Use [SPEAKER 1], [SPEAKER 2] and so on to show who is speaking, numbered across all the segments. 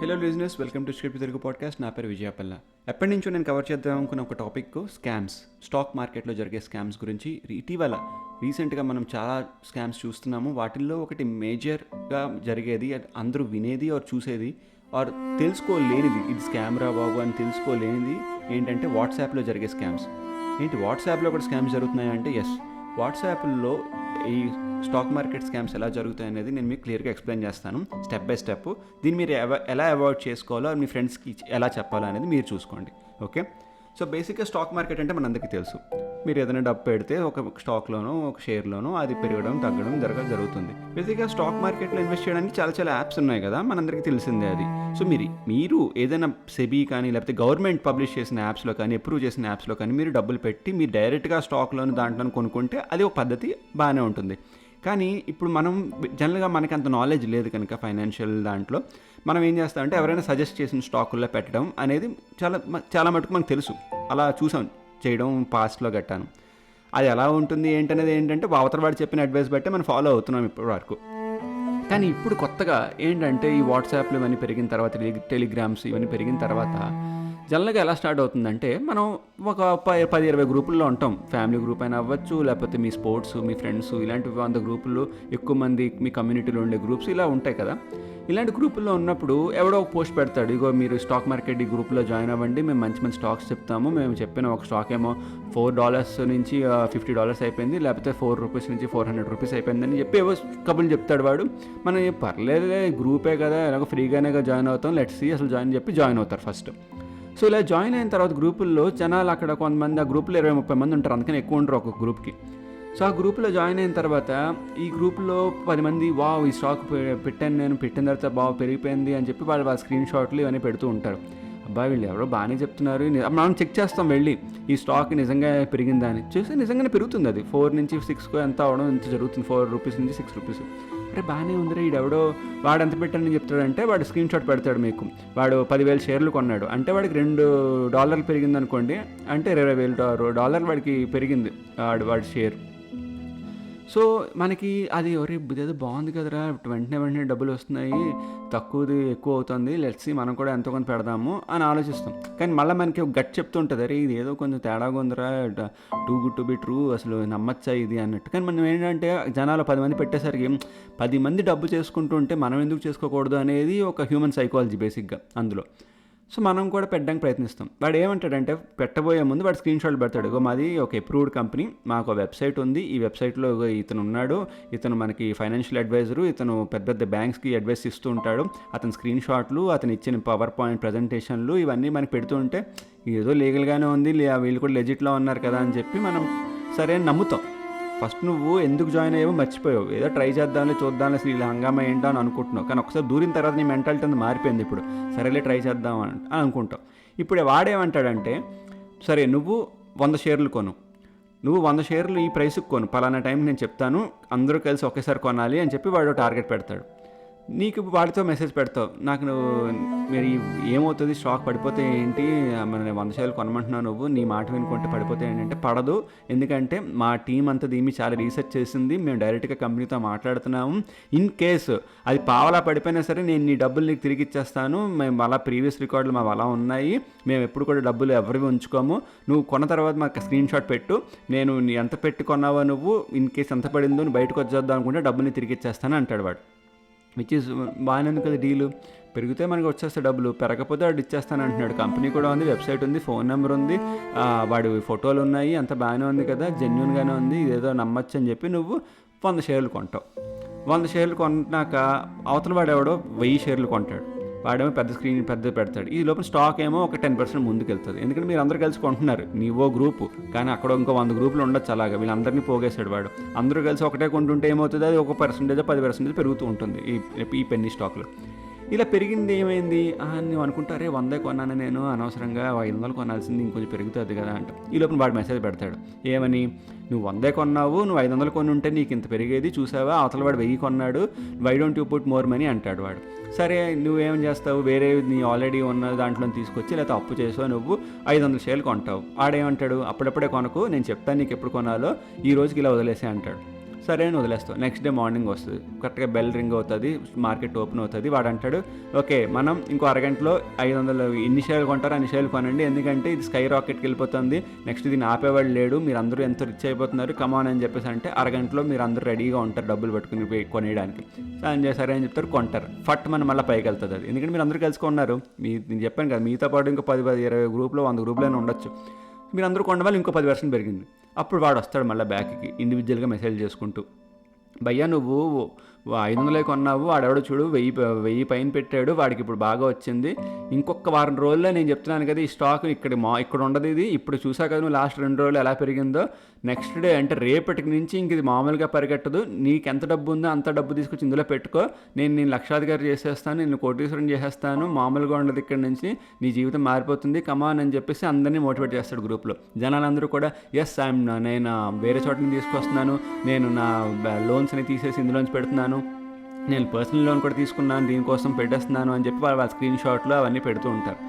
[SPEAKER 1] Hello listeners welcome to script Telugu podcast నా పేరు విజయపల్ల ఎప్పటి నుంచో నేను కవర్ చేద్దాం అనుకున్న ఒక టాపిక్ స్కామ్స్ స్టాక్ మార్కెట్లో జరిగే స్కామ్స్ గురించి ఇటీవల రీసెంట్గా మనం చాలా స్కామ్స్ చూస్తున్నాము. వాటిల్లో ఒకటి మేజర్గా జరిగేది అందరూ వినేది ఆర్ చూసేది ఆర్ తెలుసుకోలేనిది. ఇది స్కామ్ రా బాబు అని తెలుసుకోలేనిది ఏంటంటే వాట్సాప్లో జరిగే స్కామ్స్ ఏంటి? వాట్సాప్లో కూడా స్కామ్స్ జరుగుతున్నాయి అంటే ఎస్ వాట్సాప్లో ఈ స్టాక్ మార్కెట్ స్కామ్స్ ఎలా జరుగుతాయి అనేది నేను మీకు క్లియర్గా ఎక్స్ప్లెయిన్ చేస్తాను స్టెప్ బై స్టెప్ దీన్ని మీరు ఎలా అవాయిడ్ చేసుకోవాలో మీ ఫ్రెండ్స్కి ఎలా చెప్పాలో అనేది మీరు చూసుకోండి. ఓకే సో బేసిక్గా స్టాక్ మార్కెట్ అంటే మనందరికీ తెలుసు. మీరు ఏదైనా డబ్బు పెడితే ఒక స్టాక్లోనో ఒక షేర్లోనో అది పెరగడం తగ్గడం జరగ జరుగుతుంది. బేసిక్గా స్టాక్ మార్కెట్లో ఇన్వెస్ట్ చేయడానికి చాలా చాలా యాప్స్ ఉన్నాయి కదా మనందరికీ తెలిసిందే అది. సో మీరు మీరు ఏదైనా సెబీ కానీ లేకపోతే గవర్నమెంట్ పబ్లిష్ చేసిన యాప్స్లో కానీ అప్రూవ్ చేసిన యాప్స్లో కానీ మీరు డబ్బులు పెట్టి మీరు డైరెక్ట్గా స్టాక్లోని దాంట్లో కొనుక్కుంటే అది ఒక పద్ధతి బాగానే ఉంటుంది. కానీ ఇప్పుడు మనం జనరల్గా మనకి అంత నాలెడ్జ్ లేదు కనుక ఫైనాన్షియల్ దాంట్లో. మనం ఏం చేస్తామంటే ఎవరైనా సజెస్ట్ చేసిన స్టాకుల్లో పెట్టడం అనేది చాలా చాలా మటుకు మనకు తెలుసు. అలా చూసాం చేయడం పాస్ట్లో గట్టాను అది ఎలా ఉంటుంది ఏంటనేది ఏంటంటే వాడు చెప్పిన అడ్వైస్ బట్టే మనం ఫాలో అవుతున్నాం ఇప్పటి వరకు. కానీ ఇప్పుడు కొత్తగా ఏంటంటే ఈ వాట్సాప్లు ఇవన్నీ పెరిగిన తర్వాత టెలిగ్రామ్స్ ఇవన్నీ పెరిగిన తర్వాత జనరల్గా ఎలా స్టార్ట్ అవుతుందంటే మనం ఒక పది పది ఇరవై గ్రూపుల్లో ఉంటాం. ఫ్యామిలీ గ్రూప్ అయినా అవ్వచ్చు లేకపోతే మీ స్పోర్ట్స్ మీ ఫ్రెండ్స్ ఇలాంటి వంద గ్రూపుల్లో ఎక్కువ మంది మీ కమ్యూనిటీలో ఉండే గ్రూప్స్ ఇలా ఉంటాయి కదా. ఇలాంటి గ్రూపుల్లో ఉన్నప్పుడు ఎవడో ఒక పోస్ట్ పెడతాడు ఇగో మీరు స్టాక్ మార్కెట్ ఈ గ్రూప్లో జాయిన్ అవ్వండి మేము మంచి మంచి స్టాక్స్ చెప్తాము మేము చెప్పిన ఒక స్టాక్ ఏమో ఫోర్ డాలర్స్ నుంచి ఫిఫ్టీ డాలర్స్ అయిపోయింది లేకపోతే ఫోర్ రూపీస్ నుంచి ఫోర్ హండ్రెడ్ రూపీస్ అయిపోయిందని చెప్పి ఏవో కబుర్లు చెప్తాడు వాడు. మనం పర్లేదు పర్లేదులే గ్రూపే కదా ఎలాగో ఫ్రీగానే జాయిన్ అవుతాం లెట్స్ సి అసలు జాయిన్ చెప్పి జాయిన్ అవుతారు ఫస్ట్. సో ఇలా జాయిన్ అయిన తర్వాత గ్రూపుల్లో జనాలు అక్కడ కొంతమంది ఆ గ్రూపులో ఇరవై ముప్పై మంది ఉంటారు. అందుకని ఎక్కువ ఉంటారు ఒక గ్రూప్కి. సో ఆ గ్రూప్లో జాయిన్ అయిన తర్వాత ఈ గ్రూప్లో పది మంది వావ్ ఈ స్టాక్ పెట్టాను నేను పెట్టిన తర్వాత బాగా పెరిగిపోయింది అని చెప్పి వాళ్ళు వాళ్ళ స్క్రీన్ షాట్లు ఇవన్నీ పెడుతూ ఉంటారు. అబ్బాయి వీళ్ళు ఎవరో బాగానే చెప్తున్నారు. మనం చెక్ చేస్తాం వెళ్ళి ఈ స్టాక్ నిజంగా పెరిగిందా అని. చూస్తే నిజంగానే పెరుగుతుంది అది. ఫోర్ నుంచి సిక్స్కు ఎంత అవడం ఎంత జరుగుతుంది? ఫోర్ రూపీస్ నుంచి సిక్స్ రూపీస్. అరే బాగానే ఉందిరా ఈడెవడో వాడు ఎంత పెట్టానని చెప్తాడంటే వాడు స్క్రీన్ షాట్ పెడతాడు మీకు. వాడు పదివేల షేర్లు కొన్నాడు. అంటే వాడికి రెండు డాలర్లు పెరిగింది అనుకోండి అంటే ఇరవై వేల డా- డాలర్ వాడికి పెరిగింది వాడు వాడి షేర్. సో మనకి అది ఎవరి ఇదేదో బాగుంది కదరా వెంటనే వెంటనే డబ్బులు వస్తున్నాయి తక్కువది ఎక్కువ అవుతుంది లెట్సి మనం కూడా ఎంతో కొంత పెడదాము అని ఆలోచిస్తాం. కానీ మళ్ళీ మనకి ఒక గట్ చెప్తుంటుంది అరే ఇది ఏదో కొంచెం తేడాగా ఉందిరా too good to be true అసలు నమ్మచ్చా ఇది అన్నట్టు. కానీ మనం ఏంటంటే జనాలు పది మంది పెట్టేసరికి పది మంది డబ్బు చేసుకుంటుంటే మనం ఎందుకు చేసుకోకూడదు అనేది ఒక హ్యూమన్ సైకాలజీ బేసిక్గా అందులో. సో మనం కూడా పెట్టడానికి ప్రయత్నిస్తాం. వాడు ఏమంటాడంటే పెట్టబోయే ముందు వాడు స్క్రీన్ షాట్ పెడతాడు. ఇగో మాది ఒక అప్రూవ్డ్ కంపెనీ మాకు వెబ్సైట్ ఉంది. ఈ వెబ్సైట్లో ఇతను ఉన్నాడు. ఇతను మనకి ఫైనాన్షియల్ అడ్వైజరు ఇతను పెద్ద పెద్ద బ్యాంక్స్కి అడ్వైస్ ఇస్తూ ఉంటాడు. అతని స్క్రీన్ షాట్లు అతను ఇచ్చిన పవర్ పాయింట్ ప్రజెంటేషన్లు ఇవన్నీ మనకి పెడుతూ ఉంటే ఏదో లీగల్గానే ఉంది. లే- వీళ్ళు కూడా లెజిట్లో ఉన్నారు కదా అని చెప్పి మనం సరే నమ్ముతాం. ఫస్ట్ నువ్వు ఎందుకు జాయిన్ అయ్యావో మర్చిపోయావు. ఏదో ట్రై చేద్దాంలే చూద్దాంలే అసలు ఇలా హంగామా ఏంటో అని అనుకుంటున్నావు. కానీ ఒకసారి దూరిన తర్వాత నీ మెంటాలిటీ అంతా మారిపోయింది ఇప్పుడు. సరేలే ట్రై చేద్దాం అని అని అనుకుంటావు. ఇప్పుడు వాడేమంటాడంటే సరే నువ్వు వంద షేర్లు కొను. నువ్వు వంద షేర్లు ఈ ప్రైస్కి కొను. పలానా టైం నేను చెప్తాను. అందరూ కలిసి ఒకేసారి కొనాలి అని చెప్పి వాడు టార్గెట్ పెడతాడు. నీకు వాడితో మెసేజ్ పెడతావు. నాకు నువ్వు మీరు ఏమవుతుంది? షాక్ పడిపోతే ఏంటి? మన వంద షేర్లు కొనమంటున్నావు నువ్వు. నీ మాట వినుకుంటే పడిపోతే ఏంటంటే పడదు. ఎందుకంటే మా టీం అంతా దీన్ని చాలా రీసెర్చ్ చేసింది. మేము డైరెక్ట్గా కంపెనీతో మాట్లాడుతున్నాము. ఇన్ కేసు అది పావలా పడిపోయినా సరే నేను నీ డబ్బులు నీకు తిరిగి ఇచ్చేస్తాను. మేము అలా ప్రీవియస్ రికార్డులు మా అలా ఉన్నాయి. మేము ఎప్పుడు కూడా డబ్బులు ఎవరివి ఉంచుకోము. నువ్వు కొన్న తర్వాత మాకు స్క్రీన్ షాట్ పెట్టు. నేను నీ ఎంత పెట్టుకున్నావో నువ్వు. ఇన్ కేసు ఎంత పడిందో నువ్వు బయటకు వచ్చేద్దాం అనుకుంటే డబ్బుని తిరిగి ఇచ్చేస్తాను అంటాడు వాడు. విచ్ ఇస్ బాగానే ఉంది కదా డీలు. పెరిగితే మనకి వచ్చేస్తే డబ్బులు. పెరగకపోతే వాడు ఇచ్చేస్తాను అంటున్నాడు. కంపెనీ కూడా ఉంది వెబ్సైట్ ఉంది ఫోన్ నెంబర్ ఉంది. వాడి ఫోటోలు ఉన్నాయి అంత బాగానే ఉంది కదా జెన్యున్గానే ఉంది ఇదేదో నమ్మచ్చు అని చెప్పి నువ్వు వంద షేర్లు కొంటావు. వంద షేర్లు కొన్నాక అవతల వాడెవడో వెయ్యి షేర్లు కొంటాడు. వాడేమో పెద్ద స్క్రీన్ పెద్ద పెడతాడు. ఈ లోపల స్టాక్ ఏమో ఒక టెన్ పర్సెంట్ ముందుకెళ్తుంది. ఎందుకంటే మీరు అందరూ కలిసి కొంటున్నారు. నీవో గ్రూపు కానీ అక్కడ ఇంకో వంద గ్రూపులు ఉండొచ్చు అలాగా. వీళ్ళందరినీ పోగేశాడు వాడు. అందరూ కలిసి ఒకటే కొంటుంటే ఏమవుతుంది? అది ఒక పర్సెంటేజ్ పది పర్సెంటేజ్ పెరుగుతూ ఉంటుంది ఈ ఈ పెన్నీ స్టాక్లో ఇలా పెరిగింది ఏమైంది? నువ్వు అనుకుంటారే వందే కొన్నాను నేను అనవసరంగా ఐదు వందలు కొనాల్సింది ఇంకొంచెం పెరుగుతుంది కదా అంట. ఈ లోపల వాడు మెసేజ్ పెడతాడు. ఏమని? నువ్వు వందే కొన్నావు నువ్వు ఐదు వందలు కొని ఉంటే నీకు ఇంత పెరిగేది చూసావా? అవతల వాడు వెయ్యి కొన్నాడు why don't you put more money అంటాడు వాడు. సరే నువ్వేం చేస్తావు? వేరే నీ ఆల్రెడీ ఉన్న దాంట్లో తీసుకొచ్చి లేకపోతే అప్పు చేసావు నువ్వు ఐదు వందల షేర్లు కొంటావు. ఆడేమంటాడు? అప్పుడప్పుడే కొనకు నేను చెప్తాను నీకు ఎప్పుడు కొనాలో ఈ రోజుకి ఇలా వదిలేసే అంటాడు. సరే అని వదిలేస్తావు. నెక్స్ట్ డే మార్నింగ్ వస్తుంది. కరెక్ట్గా బెల్ రింగ్ అవుతుంది మార్కెట్ ఓపెన్ అవుతుంది. వాడు అంటాడు ఓకే మనం ఇంకో అరగంటలో ఐదు వందలు ఎన్ని షేర్లు కొంటారు? అన్ని షేర్లు కొనండి. ఎందుకంటే ఇది స్కై రాకెట్కి వెళ్ళిపోతుంది. నెక్స్ట్ దీన్ని ఆపేవాడు లేడు. మీరు అందరూ ఎంత రిచ్ అయిపోతున్నారు. కమాన్ అని చెప్పేసి అంటే అరగంటలో మీరు అందరూ రెడీగా ఉంటారు డబ్బులు పట్టుకుని కొనేయడానికి. అని సరే అని చెప్తారు? కొంటారు. ఫట్ మనం మళ్ళీ పైకి వెళ్తుంది అది. ఎందుకంటే మీరు అందరూ కలుసుకున్నారు మీ నేను చెప్పాను కదా మీతో పాటు ఇంకో పది పది ఇరవై గ్రూప్లో వంద గ్రూప్లో ఉండొచ్చు. మీరు అందరూ కొండ వల్ల ఇంకో పది పర్సెంట్ పెరిగింది. అప్పుడు వాడు వస్తాడు మళ్ళీ బ్యాక్కి ఇండివిజువల్గా మెసేజ్ చేసుకుంటూ. భయ్యా నువ్వు ఐదు వందలే కొన్నావు వాడెవడో చూడు వెయ్యి వెయ్యి పైన పెట్టాడు వాడికి ఇప్పుడు బాగా వచ్చింది. ఇంకొక వారం రోజుల్లో నేను చెప్తున్నాను కదా ఈ స్టాక్ ఇక్కడ మా ఇక్కడ ఉండదు ఇది. ఇప్పుడు చూసా కదా నువ్వు లాస్ట్ రెండు రోజులు ఎలా పెరిగిందో. నెక్స్ట్ డే అంటే రేపటికి నుంచి ఇంక ఇది మామూలుగా పరిగెట్టదు. నీకు ఎంత డబ్బు ఉందో అంత డబ్బు తీసుకొచ్చి ఇందులో పెట్టుకో. నేను నేను లక్షాధికారి చేసేస్తాను నేను కోటీశ్వరం చేసేస్తాను. మామూలుగా ఉండదు ఇక్కడ నుంచి. నీ జీవితం మారిపోతుంది. కమాన్ అని చెప్పేసి అందరినీ మోటివేట్ చేస్తాడు గ్రూప్లో. జనాలందరూ కూడా ఎస్ ఐఎమ్ నేను వేరే చోట నుంచి తీసుకొస్తున్నాను. నేను నా లోన్స్ని తీసేసి ఇందులోంచి పెడుతున్నాను. నేను పర్సనల్ లోన్ కూడా తీసుకున్నాను దీనికోసం పెట్టేస్తున్నాను అని చెప్పి వాళ్ళ స్క్రీన్ షాట్లు అవన్నీ పెడుతూ ఉంటారు.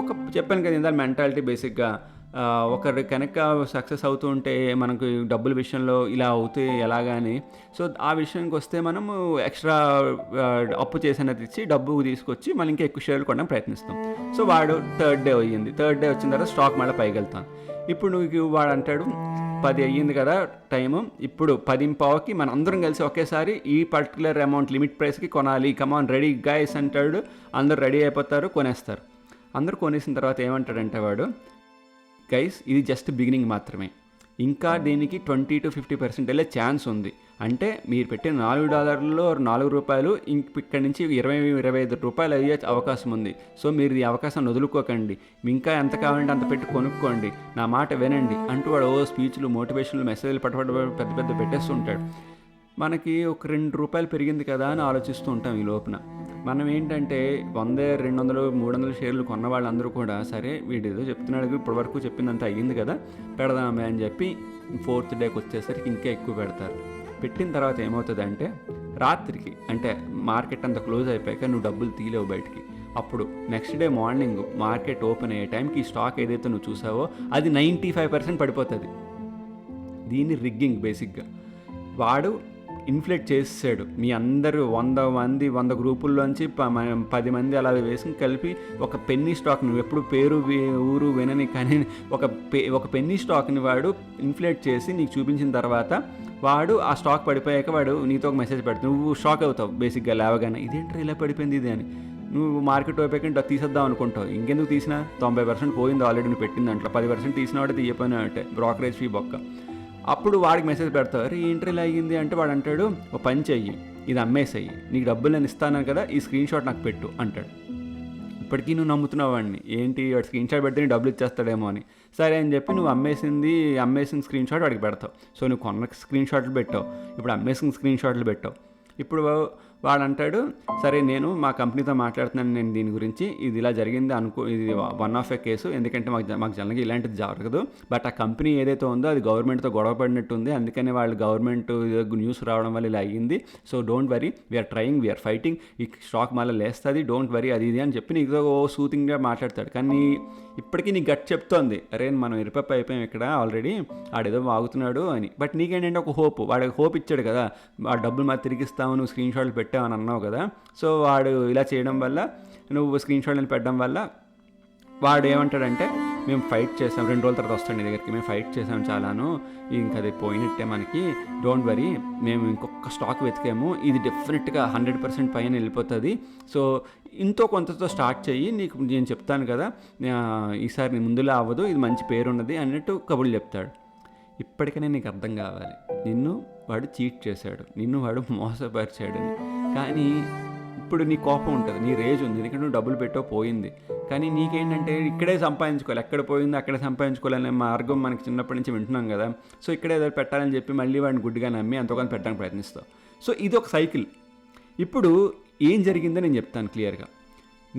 [SPEAKER 1] ఒక చెప్పాను కదా ఇందా మెంటాలిటీ బేసిక్గా ఒకరు కనుక సక్సెస్ అవుతూ ఉంటే మనకు డబ్బుల విషయంలో ఇలా అవుతే ఎలాగని సో ఆ విషయానికి వస్తే మనము ఎక్స్ట్రా అప్పు చేసినది ఇచ్చి డబ్బు తీసుకొచ్చి మళ్ళీ ఇంకా ఎక్కువ షేర్లు కొనడం ప్రయత్నిస్తాం. సో వాడు థర్డ్ డే అయ్యింది. థర్డ్ డే వచ్చిన తర్వాత స్టాక్ మళ్ళీ పైకి వెళ్తాం. ఇప్పుడు నువ్వు వాడు అంటాడు పది అయ్యింది కదా టైము ఇప్పుడు పది మన అందరం కలిసి ఒకేసారి ఈ పర్టికులర్ అమౌంట్ లిమిట్ ప్రైస్కి కొనాలి. కమాన్ రెడీ గాయస్ అంటాడు. అందరు రెడీ అయిపోతారు కొనేస్తారు. అందరూ కొనేసిన తర్వాత ఏమంటాడంటే వాడు గైస్ ఇది జస్ట్ బిగినింగ్ మాత్రమే. ఇంకా దీనికి ట్వంటీ టు ఫిఫ్టీ పర్సెంట్ వెళ్ళే ఛాన్స్ ఉంది. అంటే మీరు పెట్టిన నాలుగు డాలర్లలో నాలుగు రూపాయలు ఇంక ఇక్కడి నుంచి ఇరవై ఇరవై ఐదు రూపాయలు అయ్యే అవకాశం ఉంది. సో మీరు ఈ అవకాశాన్ని వదులుకోకండి. ఇంకా ఎంత కావాలంటే అంత పెట్టి కొనుక్కోండి. నా మాట వినండి. అంటూ వాడు ఓ స్పీచ్లు మోటివేషన్లు మెసేజ్లు పట్టుబడి పెద్ద పెద్ద పెట్టేస్తుంటాడు. మనకి ఒక రెండు రూపాయలు పెరిగింది కదా అని ఆలోచిస్తూ ఉంటాం ఈ లోపల మనం ఏంటంటే వంద రెండు వందలు మూడు వందల షేర్లు కొన్న వాళ్ళందరూ కూడా సరే వీడు ఏదో చెప్తున్నాడు ఇప్పటి వరకు చెప్పిందంత అయ్యింది కదా పెడదామే అని చెప్పి ఫోర్త్ డేకి వచ్చేసరికి ఇంకా ఎక్కువ పెడతారు. పెట్టిన తర్వాత ఏమవుతుందంటే రాత్రికి అంటే మార్కెట్ అంతా క్లోజ్ అయిపోయాక నువ్వు డబ్బులు తీలేవు బయటికి. అప్పుడు next day morning market open అయ్యే టైంకి ఈ స్టాక్ ఏదైతే నువ్వు చూసావో అది నైంటీ ఫైవ్ పర్సెంట్ పడిపోతుంది. దీన్ని రిగ్గింగ్ బేసిక్గా. వాడు ఇన్ఫ్లేట్ చేసాడు మీ అందరూ వంద మంది వంద గ్రూపుల్లోంచి ప- పది మంది అలా వేసుకుని కలిపి ఒక పెన్నీ స్టాక్ నువ్వు ఎప్పుడు పేరు ఊరు వినని కానీ ఒక పె ఒక పెన్నీ స్టాక్ని వాడు ఇన్ఫ్లేట్ చేసి నీకు చూపించిన తర్వాత వాడు ఆ స్టాక్ పడిపోయాక వాడు నీతో ఒక మెసేజ్ పెడతాడు నువ్వు షాక్ అవుతావు బేసిక్గా లేవగానే. ఇదేంటి ఇలా పడిపోయింది ఇది అని. నువ్వు మార్కెట్ అయిపోయాక తీసేద్దాం అనుకుంటావు. ఇంకెందుకు తీసినా? తొంభై పర్సెంట్ పోయింది ఆల్రెడీ నువ్వు పెట్టింది దాంట్లో. పది పర్సెంట్ తీసిన వాడు తీయపోయినా అంటే బ్రోకరేజ్ ఫీ బొక్క. అప్పుడు వాడికి మెసేజ్ పెడతావు రీ ఏంటి అయ్యింది? అంటే వాడు అంటాడు ఓ పని చెయ్యి ఇది అమ్మేసేయి నీకు డబ్బులు నేను ఇస్తాను కదా ఈ స్క్రీన్ షాట్ నాకు పెట్టు అంటాడు. ఇప్పటికీ నువ్వు నమ్ముతున్నావు వాడిని. ఏంటి వాడు స్క్రీన్ షాట్ పెడితే నీ డబ్బులు ఇచ్చేస్తాడేమో అని. సరే అని చెప్పి నువ్వు అమ్మేసింది అమ్మేసిన స్క్రీన్ షాట్ వాడికి పెడతావు. సో నువ్వు కొన్న స్క్రీన్ షాట్లు పెట్టావు ఇప్పుడు అమ్మేసిన స్క్రీన్ షాట్లు పెట్టావు. ఇప్పుడు వాడు అంటాడు సరే నేను మా కంపెనీతో మాట్లాడుతున్నాను నేను దీని గురించి ఇది ఇలా జరిగింది అనుకో ఇది వన్ ఆఫ్ ఎ కేసు ఎందుకంటే మాకు మాకు జనరల్గా ఇలాంటిది జరగదు. బట్ ఆ కంపెనీ ఏదైతే ఉందో అది గవర్నమెంట్తో గొడవ పడినట్టుంది. అందుకనే వాళ్ళు గవర్నమెంట్ న్యూస్ రావడం వల్ల ఇలా అయ్యింది. So don't worry we're trying we're fighting ఈ స్టాక్ మళ్ళీ లేస్తుంది డోంట్ వరీ అది ఇది అని చెప్పి నీకు ఓ సూతింగ్గా మాట్లాడతాడు. కానీ ఇప్పటికీ నీకు గట్ చెప్తోంది అరే మనం ఇరుపప్ప అయిపోయాం ఇక్కడ ఆల్రెడీ ఆడేదో వాగుతున్నాడు అని. బట్ నీకేంటంటే ఒక హోప్ వాడికి హోప్ ఇచ్చాడు కదా ఆ డబ్బులు మాకు తిరిగిస్తాము నువ్వు స్క్రీన్ షాట్లు పెట్టి అని అన్నావు కదా. సో వాడు ఇలా చేయడం వల్ల నువ్వు స్క్రీన్ షాట్లను పెట్టడం వల్ల వాడు ఏమంటాడంటే మేము ఫైట్ చేసాం రెండు రోజుల తర్వాత వస్తాం నీ దగ్గరికి మేము ఫైట్ చేసాం చాలాను ఇంకా అది పోయినట్టే మనకి డోంట్ వరీ మేము ఇంకొక స్టాక్ వెతికాము ఇది డెఫినెట్గా హండ్రెడ్ పర్సెంట్ పైన వెళ్ళిపోతుంది. సో ఇంతో కొంతతో స్టార్ట్ చెయ్యి నీకు నేను చెప్తాను కదా ఈసారి ముందులా అవ్వదు ఇది మంచి పేరు ఉన్నది అన్నట్టు కబుర్లు చెప్తాడు. ఇప్పటికైనా నీకు అర్థం కావాలి. నిన్ను వాడు చీట్ చేశాడు నిన్ను వాడు మోసపరిచాడని. కానీ ఇప్పుడు నీ కోపం ఉంటుంది నీ రేజ్ ఉంది. ఎందుకంటే నువ్వు డబ్బులు పెట్టో పోయింది. కానీ నీకేంటంటే ఇక్కడే సంపాదించుకోవాలి. ఎక్కడ పోయిందో అక్కడే సంపాదించుకోవాలనే మార్గం మనకి చిన్నప్పటి నుంచి వింటున్నాం కదా. సో ఇక్కడే ఏదో పెట్టాలని చెప్పి మళ్ళీ వాడిని గుడ్డిగా నమ్మి అంతకొంత పెట్టడానికి ప్రయత్నిస్తావు. సో ఇది ఒక సైకిల్. ఇప్పుడు ఏం జరిగిందో నేను చెప్తాను క్లియర్గా.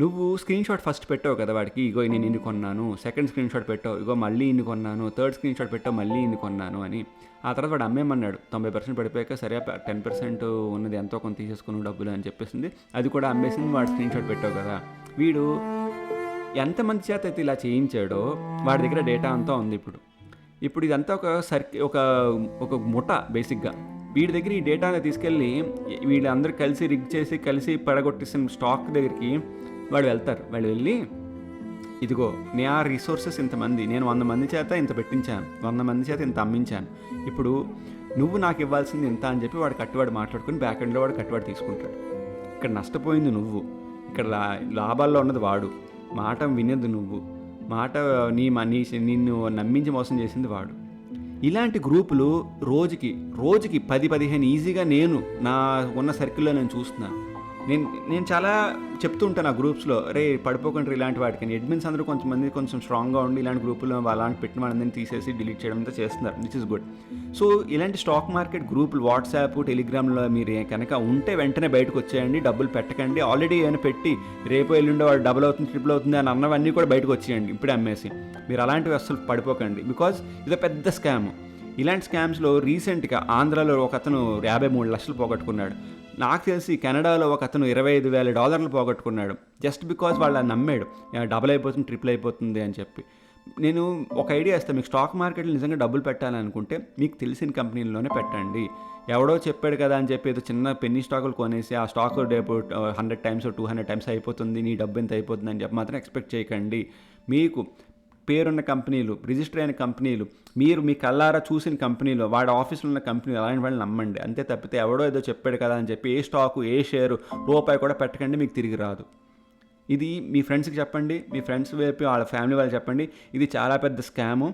[SPEAKER 1] నువ్వు స్క్రీన్ షాట్ ఫస్ట్ పెట్టావు కదా వాడికి ఇగో నేను ఇన్ని కొన్నాను సెకండ్ స్క్రీన్ షాట్ పెట్టావు ఇగో మళ్ళీ ఇన్ని కొన్నాను థర్డ్ స్క్రీన్ షాట్ పెట్టావు మళ్ళీ ఇన్ని కొన్నాను అని. ఆ తర్వాత వాడు అమ్మేమన్నాడు తొంభై పర్సెంట్ పడిపోయాక సరే టెన్ పర్సెంట్ ఉన్నది ఎంతో కొంత తీసేసుకుని డబ్బులు అని చెప్పేసింది. అది కూడా అమ్మేసింది వాడు స్క్రీన్ షాట్ పెట్టావు కదా. వీడు ఎంతమంది చేత అయితే ఇలా చేయించాడో వాడి దగ్గర డేటా అంతా ఉంది ఇప్పుడు. ఇప్పుడు ఇదంతా ఒక సర్కి ఒక ఒక ముఠ బేసిక్గా వీడి దగ్గర ఈ డేటాని తీసుకెళ్ళి వీళ్ళందరూ కలిసి రిగ్ చేసి కలిసి పడగొట్టేసిన స్టాక్ దగ్గరికి వాడు వెళ్తారు. వాళ్ళు వెళ్ళి ఇదిగో నే ఆ రిసోర్సెస్ ఇంతమంది నేను వంద మంది చేత ఇంత పెట్టించాను వంద మంది చేత ఇంత అమ్మించాను. ఇప్పుడు నువ్వు నాకు ఇవ్వాల్సింది ఇంత అని చెప్పి వాడు కట్టువాడు మాట్లాడుకుని బ్యాక్ ఎండ్లో వాడు కట్టువాడు తీసుకుంటాడు. ఇక్కడ నష్టపోయింది నువ్వు. ఇక్కడ లా లాభాల్లో ఉన్నది వాడు. మాట వినేది నువ్వు. మాట నీ నీ నిన్ను నమ్మించి మోసం చేసింది వాడు. ఇలాంటి గ్రూపులు రోజుకి రోజుకి పది పదిహేను ఈజీగా నేను నా ఉన్న సర్కిల్లో నేను చూస్తున్నాను నేను నేను చాలా చెప్తూ ఉంటాను ఆ గ్రూప్స్లో రే పడిపోకుండా ఇలాంటి వాటికి. అడ్మిన్స్ అందరూ కొంతమంది కొంచెం స్ట్రాంగ్గా ఉండి ఇలాంటి గ్రూపులు అలాంటి పెట్టిన వాళ్ళందరినీ తీసేసి డిలీట్ చేయడం అంతా చేస్తున్నారు విచ్ ఇస్ గుడ్ సో ఇలాంటి స్టాక్ మార్కెట్ గ్రూపులు వాట్సాప్ టెలిగ్రామ్లో మీరు కనుక ఉంటే వెంటనే బయటకు వచ్చేయండి డబ్బులు పెట్టకండి. ఆల్రెడీ ఏమైనా పెట్టి రేపు ఎల్లుండి వాడు డబుల్ అవుతుంది ట్రిపుల్ అవుతుంది అని అన్నవన్నీ కూడా బయటకు వచ్చేయండి ఇప్పుడే అమ్మేసి. మీరు అలాంటివి అస్సలు పడిపోకండి బికాజ్ ఇది పెద్ద స్కామ్ ఇలాంటి స్కామ్స్లో రీసెంట్గా ఆంధ్రాలో ఒక అతను యాభై మూడు లక్షలు పోగొట్టుకున్నాడు. నాకు తెలిసి కెనడాలో ఒక అతను ఇరవై ఐదు వేల డాలర్లు పోగొట్టుకున్నాడు. జస్ట్ బికాజ్ వాళ్ళు నమ్మాడు. డబుల్ అయిపోతుంది ట్రిపుల్ అయిపోతుంది అని చెప్పి. నేను ఒక ఐడియా ఇస్తాను మీకు స్టాక్ మార్కెట్లో నిజంగా డబ్బులు పెట్టాలనుకుంటే మీకు తెలిసిన కంపెనీల్లోనే పెట్టండి. ఎవడో చెప్పాడు కదా అని చెప్పి ఏదో చిన్న పెన్నీ స్టాకులు కొనేసి ఆ స్టాక్ రేపు hundred times two hundred times అయిపోతుంది నీ డబ్బు ఎంత అయిపోతుంది అని చెప్పి మాత్రం ఎక్స్పెక్ట్ చేయకండి. మీకు పేరున్న కంపెనీలు రిజిస్టర్ అయిన కంపెనీలు మీరు మీ కల్లారా చూసిన కంపెనీలు వాడి ఆఫీస్లో ఉన్న కంపెనీలు అలాంటి వాళ్ళని నమ్మండి. అంతే తప్పితే ఎవడో ఏదో చెప్పాడు కదా అని చెప్పి ఏ స్టాకు ఏ షేరు రూపాయి కూడా పెట్టకండి మీకు తిరిగి రాదు. ఇది మీ ఫ్రెండ్స్కి చెప్పండి మీ ఫ్రెండ్స్ వైపు వాళ్ళ ఫ్యామిలీ వాళ్ళు చెప్పండి. ఇది చాలా పెద్ద స్కాము.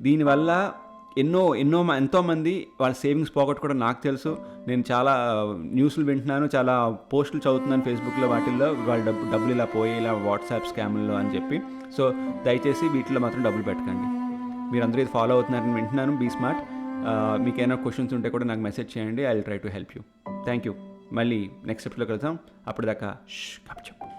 [SPEAKER 1] దీనివల్ల ఎన్నో ఎన్నో మ- ఎంతోమంది వాళ్ళ సేవింగ్స్ పోగొట్టుకోవడం నాకు తెలుసు. నేను చాలా న్యూస్లు వింటున్నాను చాలా పోస్టులు చదువుతున్నాను ఫేస్బుక్లో వాటిల్లో. వాళ్ళ డబ్బు డబ్బులు ఇలా పోయి ఇలా వాట్సాప్ స్కామ్లో అని చెప్పి. సో దయచేసి వీటిలో మాత్రం డబ్బులు పెట్టకండి. మీరు ఇది ఫాలో అవుతున్నారని వింటున్నాను. Be smart. మీకు ఏమైనా క్వశ్చన్స్ ఉంటే కూడా నాకు మెసేజ్ చేయండి. I will try to help you. Thank you. మళ్ళీ నెక్స్ట్ ఎపిసోడ్లో కలుద్దాం. అప్పటిదాకా కప్ చెప్పు